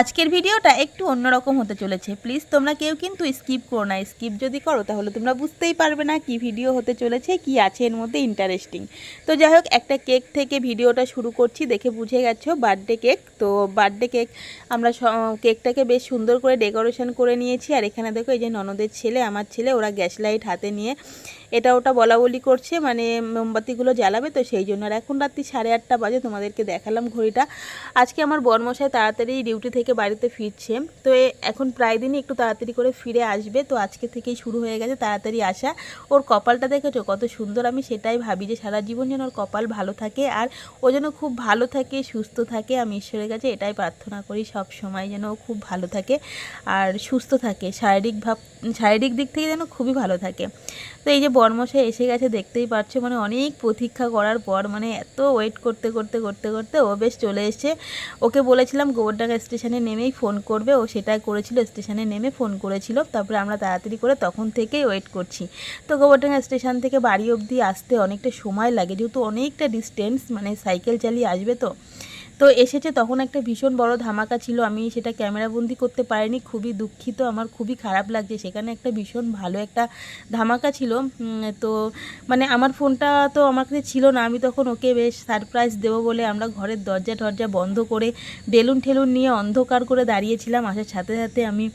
আজকের ভিডিওটা একটু অন্যরকম হতে চলেছে। প্লিজ তোমরা কেউ কিন্তু স্কিপ করো না। স্কিপ যদি করো, তাহলে তোমরা বুঝতেই পারবে না কি ভিডিও হতে চলেছে, কি আছে এর মধ্যে ইন্টারেস্টিং তো যাই হোক, একটা কেক থেকে ভিডিওটা শুরু করছি, দেখে বুঝে গেছো বার্থডে কেক তো বার্থডে কেক আমরা কেকটাকে বেশ সুন্দর করে ডেকোরেশন করে নিয়েছি। আর এখানে দেখো এই যে ননদের ছেলে, আমার ছেলে, ওরা গ্যাস লাইট হাতে নিয়ে এটা ওটা বলা বলি করছে মানে মোমবাতিগুলো জ্বালাবে, তো সেই জন্য আর এখন রাত্রি সাড়ে আটটা বাজে, তোমাদেরকে দেখালাম ঘড়িটা। আজকে আমার বরমশাই তাড়াতাড়ি ডিউটি থেকে বাড়িতে ফিরছে, তো এখন প্রায় দিনই একটু তাড়াতাড়ি করে ফিরে আসবে, তো আজকে থেকেই শুরু হয়ে গেছে তাড়াতাড়ি আসা। ওর কপালটা দেখেছ কত সুন্দর, আমি সেটাই ভাবি যে সারা জীবন যেন ওর কপাল ভালো থাকে আর ও যেন খুব ভালো থাকে, সুস্থ থাকে, আমি ঈশ্বরের কাছে এটাই প্রার্থনা করি সব সময় যেন ও খুব ভালো থাকে আর সুস্থ থাকে, শারীরিক ভাব, শারীরিক দিক থেকে যেন খুবই ভালো থাকে। তো এই যে বর্মশাই এসে গেছে, দেখতেই পাচ্ছ মানে অনেক প্রতীক্ষা করার পর মানে এত ওয়েট করতে করতে করতে করতে ও বেশ চলে এসছে। ওকে বলেছিলাম গোবরডাঙ্গা স্টেশনে নেমেই ফোন করবে, ও সেটাই করেছিল, স্টেশনে নেমে ফোন করেছিল। তারপরে আমরা তাড়াতাড়ি করে তখন থেকেই ওয়েট করছি। তো গোবরডাঙ্গা স্টেশন থেকে বাড়ি অবধি আসতে অনেকটা সময় লাগে, যেহেতু অনেকটা ডিস্টেন্স মানে সাইকেল চালিয়ে আসবে তো। তো এসেছে তখন একটা ভীষণ বড় ধামাকা ছিল। আমি সেটা ক্যামেরাবন্দি করতে পারিনি, খুবই দুঃখিত। আমার খুবই খারাপ লাগছে। সেখানে একটা ভীষণ ভালো একটা ধামাকা ছিল। তো মানে আমার ফোনটা তো আমার কাছে ছিল না। আমি তখন ওকে বেশ সারপ্রাইজ দেবো বলে আমরা ঘরের দরজা টরজা বন্ধ করে বেলুন ঠেলুন নিয়ে অন্ধকার করে দাঁড়িয়েছিলাম। আসার সাথে সাথে আমি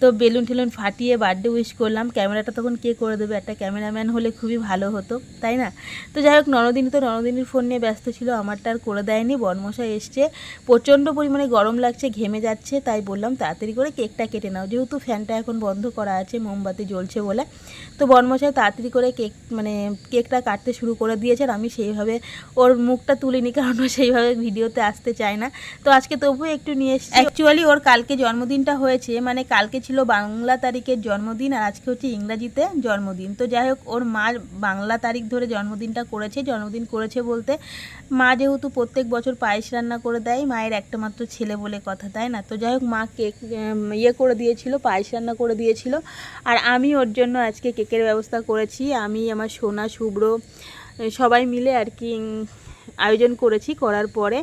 তো বেলুন টেলুন ফাটিয়ে বার্থডে উইশ করলাম। ক্যামেরাটা তখন কে করে দেবে? একটা ক্যামেরাম্যান হলে খুবই ভালো হতো, তাই না? তো যাই হোক, ননদিনী তো ননদিনীর ফোন নিয়ে ব্যস্ত ছিল, আমারটা আর করে দেয়নি। বনমশাই এসছে, প্রচণ্ড পরিমাণে গরম লাগছে, ঘেমে যাচ্ছে, তাই বললাম, তাড়াতাড়ি করে কেকটা কেটে নাও। যেহেতু ফ্যানটা এখন বন্ধ করা আছে, মোমবাতি জ্বলছে বলে। তো বনমশাই তাড়াতাড়ি করে কেক মানে কেকটা কাটতে শুরু করে দিয়েছে আর আমি সেইভাবে ওর মুখটা তুলিনি, কারণ সেইভাবে ভিডিওতে আসতে চায় না। তো আজকে তবুও একটু নিয়ে এসেছি। অ্যাকচুয়ালি ওর কালকে জন্মদিনটা হয়েছে মানে কালকে ছিল বাংলা তারিখের জন্মদিন আর আজকে হচ্ছে ইংরাজিতে জন্মদিন। তো যাই হোক, ওর মা বাংলা তারিখ ধরে জন্মদিনটা করেছে, জন্মদিন করেছে বলতে মা যেহেতু প্রত্যেক বছর পায়েস রান্না করে দেয়, মায়ের একটা মাত্র ছেলে বলে কথা, তাই না? তো যাই হোক, মা কেক ইয়ে করে দিয়েছিল, পায়েস রান্না করে দিয়েছিল। আর আমি ওর জন্য আজকে কেকের ব্যবস্থা করেছি। আমি, আমার সোনা, শুভ্র, সবাই মিলে আর কি আয়োজন করেছি করার পরে।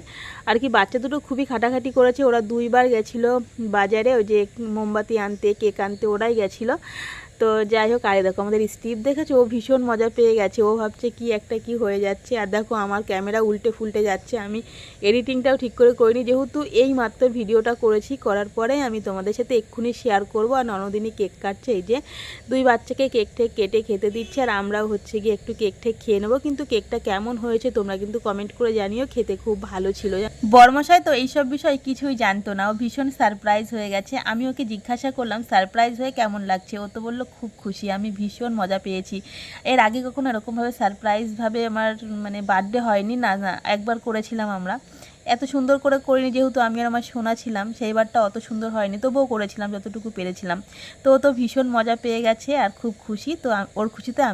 আর কি বাচ্চা দুটো খুবই খাটাখাটি করেছে। ওরা দুইবার গেছিল বাজারে, ওই যে মোমবাতি আনতে, কেক আনতে, ওরাই গেছিল। তো যাই হোক, আরে দেখো, আমাদের স্টিভ দেখেছ? ও ভীষণ মজা পেয়ে গেছে। ও ভাবছে কি একটা কি হয়ে যাচ্ছে। আর দেখো, আমার ক্যামেরা উল্টে ফুলটে যাচ্ছে। আমি এডিটিংটাও ঠিক করে করিনি। যেহেতু এই মাত্র ভিডিওটা করেছি, করার পরে আমি তোমাদের সাথে এক্ষুনি শেয়ার করব। আর ননদিনী কেক কাটছে। এই যে দুই বাচ্চাকে কেক ঠেক কেটে খেতে দিচ্ছে। আর আমরাও হচ্ছে গিয়ে একটু কেক ঠেক খেয়ে নেব। কিন্তু কেকটা কেমন হয়েছে তোমরা কিন্তু কমেন্ট করে জানিও। খেতে খুব ভালো ছিল। বর্মশাই তো এইসব বিষয় কিছুই জানতো না। ও ভীষণ সারপ্রাইজ হয়ে গেছে। আমি ওকে জিজ্ঞাসা করলাম সারপ্রাইজ হয়ে কেমন লাগছে? ও তো বলল খুব খুশি, আমি ভীষণ মজা পেয়েছি। এর আগে কখনো এরকমভাবে সারপ্রাইজভাবে আমার মানে বার্থডে হয়নি, না না, একবার করেছিলাম আমরা। এত সুন্দর করে করিনি, যেহেতু আমি আর আমার শোনা ছিলাম, সেইবারটা অত সুন্দর হয়নি, তবুও করেছিলাম, যতটুকু পেরেছিলাম। তো তো ভীষণ মজা পেয়ে গেছে আর খুব খুশি, তো ওর খুশিতে আমি